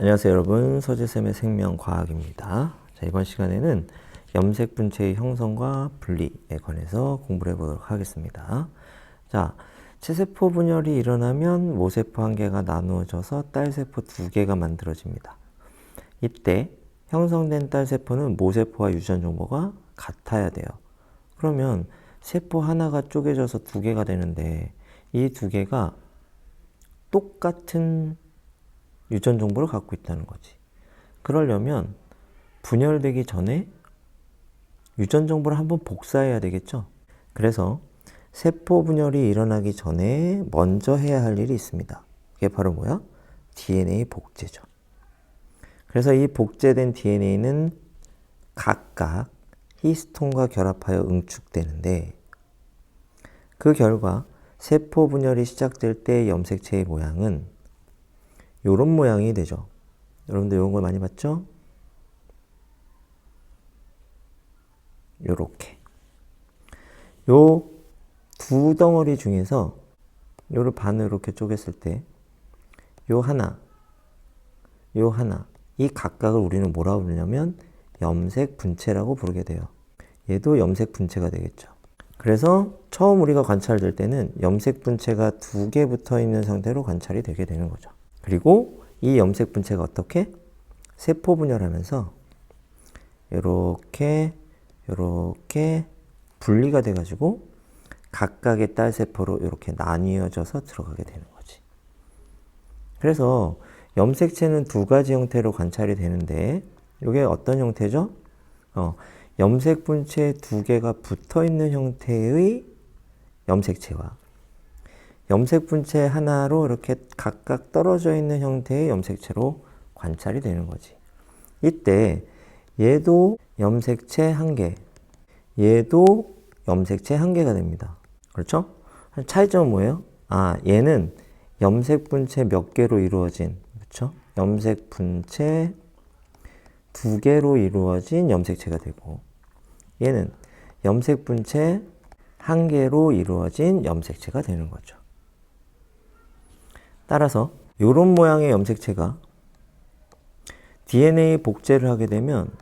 안녕하세요 여러분. 서재쌤의 생명과학입니다. 자, 이번 시간에는 염색 분체의 형성과 분리에 관해서 공부를 해보도록 하겠습니다. 자 체세포 분열이 일어나면 모세포 한 개가 나누어져서 딸세포 두 개가 만들어집니다. 이때 형성된 딸세포는 모세포와 유전 정보가 같아야 돼요. 그러면 세포 하나가 쪼개져서 두 개가 되는데 이 두 개가 똑같은 유전 정보를 갖고 있다는 거지. 그러려면 분열되기 전에 유전 정보를 한번 복사해야 되겠죠. 그래서 세포 분열이 일어나기 전에 먼저 해야 할 일이 있습니다. 그게 바로 뭐야? DNA 복제죠. 그래서 이 복제된 DNA는 각각 히스톤과 결합하여 응축되는데 그 결과 세포 분열이 시작될 때 염색체의 모양은 이런 모양이 되죠. 여러분들 이런 걸 많이 봤죠? 요렇게. 요 두 덩어리 중에서 요를 반으로 이렇게 쪼갰을 때 요 하나, 요 하나 이 각각을 우리는 뭐라고 부르냐면 염색 분체라고 부르게 돼요. 얘도 염색 분체가 되겠죠. 그래서 처음 우리가 관찰될 때는 염색 분체가 두 개 붙어 있는 상태로 관찰이 되게 되는 거죠. 그리고 이 염색 분체가 어떻게 세포 분열하면서 이렇게 이렇게 분리가 돼 가지고 각각의 딸 세포로 이렇게 나뉘어져서 들어가게 되는 거지. 그래서 염색체는 두 가지 형태로 관찰이 되는데 이게 어떤 형태죠? 어, 염색 분체 두 개가 붙어 있는 형태의 염색체와 염색 분체 하나로 이렇게 각각 떨어져 있는 형태의 염색체로 관찰이 되는 거지. 이때 얘도 염색체 한 개, 얘도 염색체 한 개가 됩니다. 그렇죠? 차이점은 뭐예요? 아, 얘는 염색 분체 몇 개로 이루어진, 그렇죠? 염색 분체 두 개로 이루어진 염색체가 되고, 얘는 염색 분체 한 개로 이루어진 염색체가 되는 거죠. 따라서 이런 모양의 염색체가 DNA 복제를 하게 되면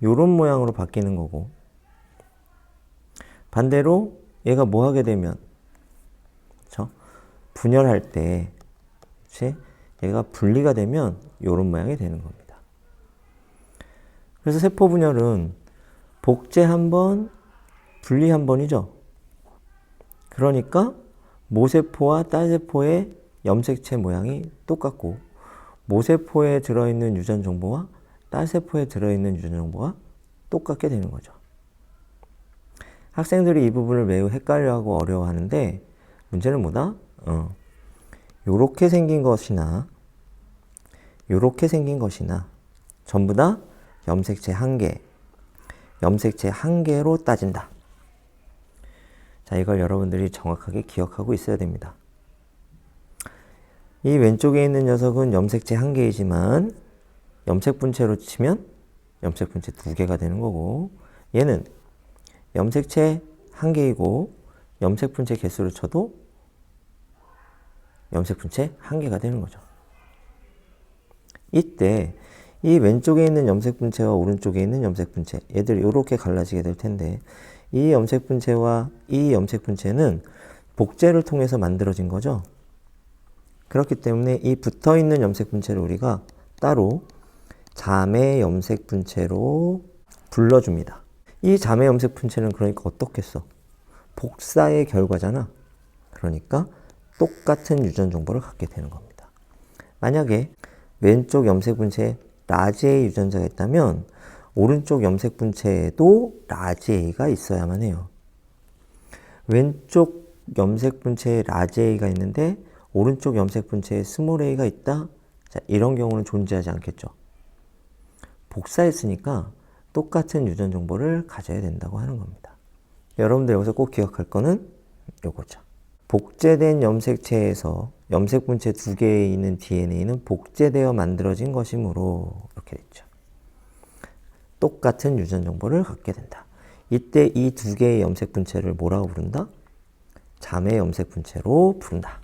이런 모양으로 바뀌는 거고 반대로 얘가 뭐 하게 되면 그렇죠? 분열할 때 그렇지? 얘가 분리가 되면 이런 모양이 되는 겁니다. 그래서 세포 분열은 복제 한 번, 분리 한 번이죠. 그러니까 모세포와 딸세포의 염색체 모양이 똑같고 모세포에 들어있는 유전 정보와 딸세포에 들어있는 유전 정보가 똑같게 되는 거죠. 학생들이 이 부분을 매우 헷갈려하고 어려워하는데 문제는 뭐다? 어. 요렇게 생긴 것이나 요렇게 생긴 것이나 전부 다 염색체 한 개, 염색체 한 개로 따진다. 자, 이걸 여러분들이 정확하게 기억하고 있어야 됩니다. 이 왼쪽에 있는 녀석은 염색체 한 개이지만 염색 분체로 치면 염색 분체 두 개가 되는 거고 얘는 염색체 한 개이고 염색 분체 개수를 쳐도 염색 분체 한 개가 되는 거죠. 이때 이 왼쪽에 있는 염색 분체와 오른쪽에 있는 염색 분체 얘들이 이렇게 갈라지게 될 텐데 이 염색 분체와 이 염색 분체는 복제를 통해서 만들어진 거죠. 그렇기 때문에 이 붙어 있는 염색 분체를 우리가 따로 자매 염색 분체로 불러줍니다. 이 자매 염색 분체는 그러니까 어떻겠어? 복사의 결과잖아. 그러니까 똑같은 유전 정보를 갖게 되는 겁니다. 만약에 왼쪽 염색 분체에 라지의 유전자가 있다면 오른쪽 염색 분체에도 라지 A가 있어야만 해요. 왼쪽 염색 분체에 라지 A가 있는데 오른쪽 염색 분체에 스몰 A가 있다? 자, 이런 경우는 존재하지 않겠죠. 복사했으니까 똑같은 유전 정보를 가져야 된다고 하는 겁니다. 여러분들 여기서 꼭 기억할 거는 요거죠. 복제된 염색체에서 염색 분체 두 개에 있는 DNA는 복제되어 만들어진 것이므로 이렇게 됐죠. 똑같은 유전 정보를 갖게 된다. 이때 이 두 개의 염색 분체를 뭐라고 부른다? 자매 염색 분체로 부른다.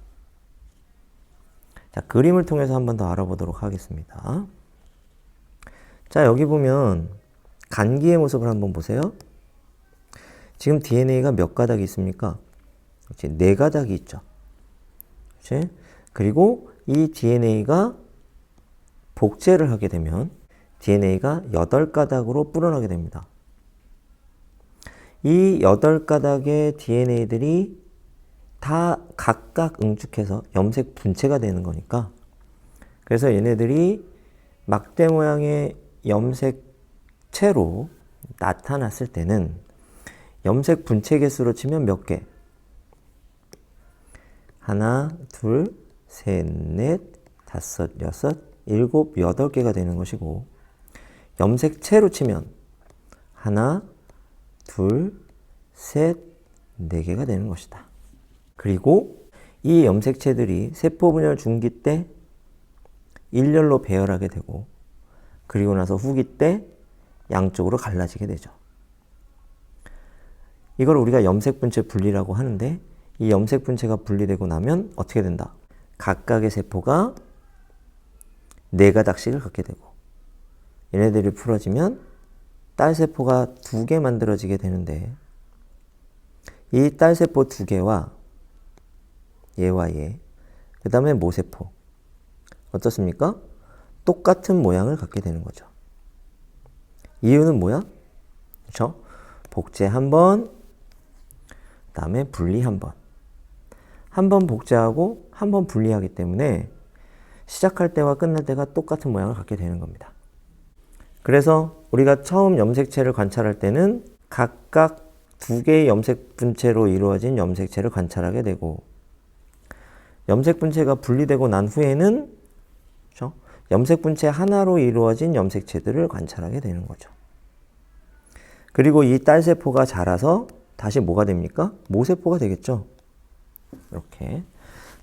자, 그림을 통해서 한 번 더 알아보도록 하겠습니다. 자, 여기 보면 간기의 모습을 한번 보세요. 지금 DNA가 몇 가닥이 있습니까? 그렇지, 네 가닥이 있죠. 그렇지? 그리고 이 DNA가 복제를 하게 되면 DNA가 8가닥으로 불어나게 됩니다. 이 8가닥의 DNA들이 다 각각 응축해서 염색 분체가 되는 거니까 그래서 얘네들이 막대 모양의 염색체로 나타났을 때는 염색 분체 개수로 치면 몇 개? 하나, 둘, 셋, 넷, 다섯, 여섯, 일곱, 여덟 개가 되는 것이고 염색체로 치면 하나, 둘, 셋, 네 개가 되는 것이다. 그리고 이 염색체들이 세포 분열 중기 때 일렬로 배열하게 되고 그리고 나서 후기 때 양쪽으로 갈라지게 되죠. 이걸 우리가 염색 분체 분리라고 하는데 이 염색 분체가 분리되고 나면 어떻게 된다? 각각의 세포가 네 가닥씩을 갖게 되고 얘네들이 풀어지면 딸 세포가 두 개 만들어지게 되는데 이 딸 세포 두 개와 얘와 얘, 그 다음에 모세포 어떻습니까? 똑같은 모양을 갖게 되는 거죠. 이유는 뭐야? 그렇죠? 복제 한 번, 그다음에 분리 한 번. 한 번 복제하고 한 번 분리하기 때문에 시작할 때와 끝날 때가 똑같은 모양을 갖게 되는 겁니다. 그래서 우리가 처음 염색체를 관찰할 때는 각각 두 개의 염색 분체로 이루어진 염색체를 관찰하게 되고 염색 분체가 분리되고 난 후에는 그렇죠? 염색 분체 하나로 이루어진 염색체들을 관찰하게 되는 거죠. 그리고 이 딸세포가 자라서 다시 뭐가 됩니까? 모세포가 되겠죠. 이렇게.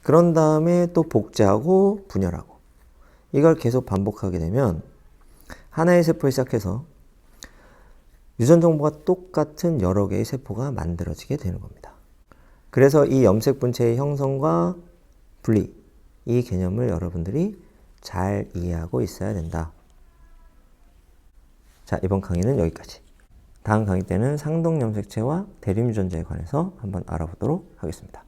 그런 다음에 또 복제하고 분열하고. 이걸 계속 반복하게 되면 하나의 세포에 시작해서 유전 정보가 똑같은 여러 개의 세포가 만들어지게 되는 겁니다. 그래서 이 염색 분체의 형성과 분리, 이 개념을 여러분들이 잘 이해하고 있어야 된다. 자, 이번 강의는 여기까지. 다음 강의 때는 상동 염색체와 대림 유전자에 관해서 한번 알아보도록 하겠습니다.